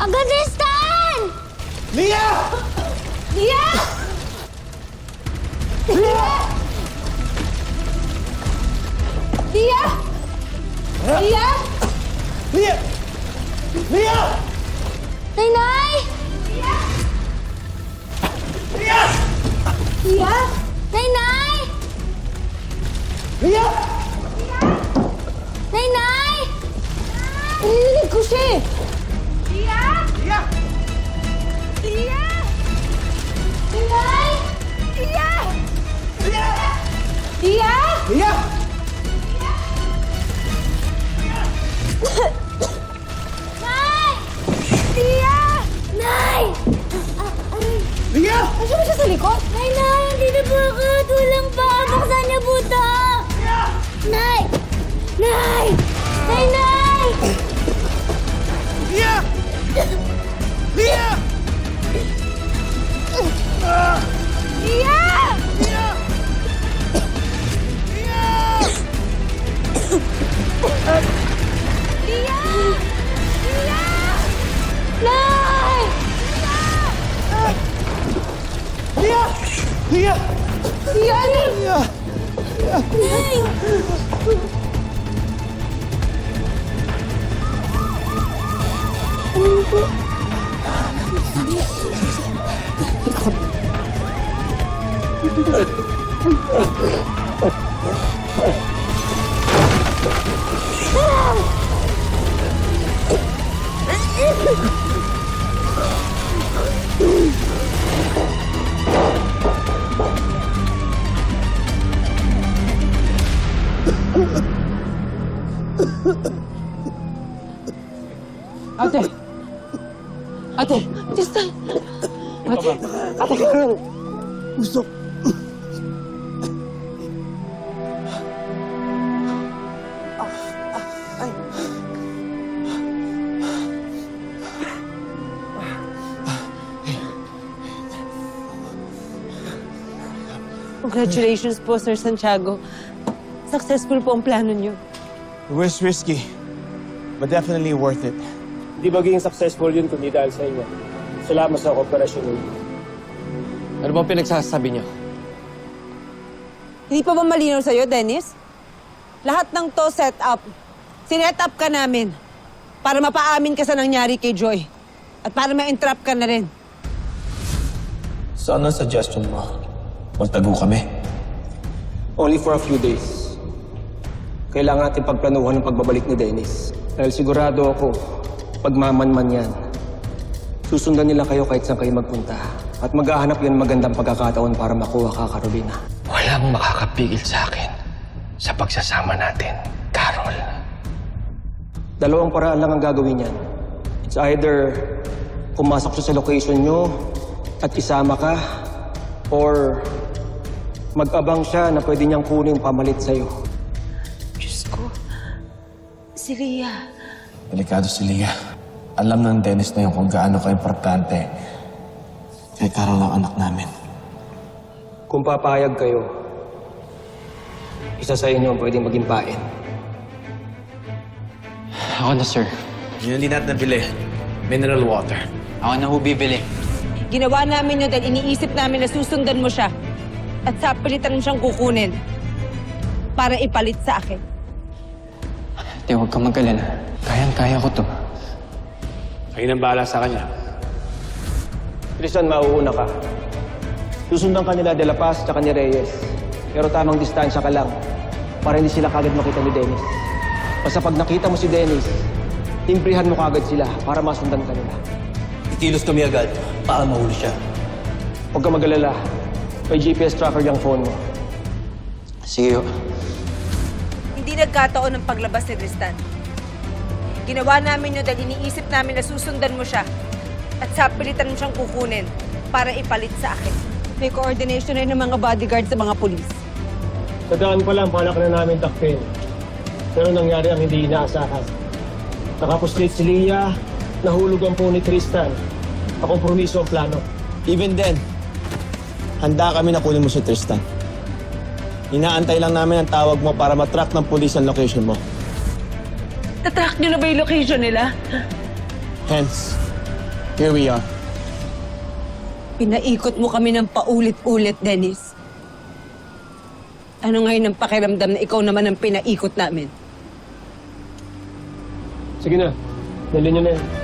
Aganistan! Lia! Lia! Lia! Lia! Lia! Lia! Lia! Lia! Nay! Lia! Nay! Nasaan ba siya sa likod? Nay, Nay! Andito po ako! Tulang pa! Buksan niyo po Lia! Lia! Nay! Lia! Nay! Ate! Ate! Tristan! Ate! Ate Carol! Gusto... Congratulations po, Sir Santiago. Successful po ang plano niyo. It was risky, but definitely worth it. Hindi magiging successful yun kundi dahil sa inyo. Salamat sa kooperasyon ninyo. Ano bang pinagsasabi niyo? Hindi pa ba malinaw sa'yo, Dennis? Lahat ng to set up. Sinet up ka namin para mapaamin ka sa nangyari kay Joy. At para ma-entrap ka na rin. So anong suggestion mo? Magtago kami. Only for a few days. Kailangan natin pagplanuhan ng pagbabalik ni Dennis. Dahil sigurado ako, pagmamanman yan. Susundan nila kayo kahit saan kayo magpunta. At maghahanap yan magandang pagkakataon para makuha ka, Carolina. Walang makakapigil sa akin sa pagsasama natin, Carol. Dalawang paraan lang ang gagawin yan. It's either pumasok siya sa location nyo at isama ka, or mag-abang siya na pwede niyang kunin pamalit sa'yo. Diyos ko. Si Ria. Delikado si Lia. Alam ng Dennis na yun kung gaano ka-importante kay Carol ang anak namin. Kung papayag kayo, isa sa inyo ang pwedeng maging pain. Ako na, sir. Yun hindi natin nabili. Mineral water. Ako na ho bibili. Ginawa namin yun dahil iniisip namin na susundan mo siya. At sa pilitan mo siyang kukunin. Para ipalit sa akin. Ate, huwag kang mag-alala. Kayang-kaya ko to. Kayo nang bahala sa kanya. Tristan, mauuna ka. Susundan ka nila De La Paz at ni Reyes. Pero tamang distansya ka lang para hindi sila kagad makita ni Dennis. Basta pag nakita mo si Dennis, imprihan mo kagad sila para masundan ka nila. Ikilos kami agad para mahuli siya. Huwag ka mag-alala. May GPS tracker yung phone mo. Sige ho. Hindi nagkataon ng paglabas ni Tristan. Ginawa namin yun dahil iniisip namin na susundan mo siya. At sa pilitan mo siyang kukunin para ipalit sa akin. May coordination rin ng mga bodyguard sa mga pulis. Sa daan pa lang, balak na namin takpin. Pero nangyari ang hindi inaasahan. Nakapustrate si Leah, nahulog ang phone ni Tristan. Nakompromiso ang plano. Even then, handa kami na kunin mo si Tristan. Inaantay lang namin ang tawag mo para matrack ng police ang location mo. Tatrack niyo na ba yung location nila? Hence, Here we are. Pinaikot mo kami ng paulit-ulit, Dennis. Ano ngayon ang pakiramdam na ikaw naman ang pinaikot namin? Sige na, dali niyo na yan.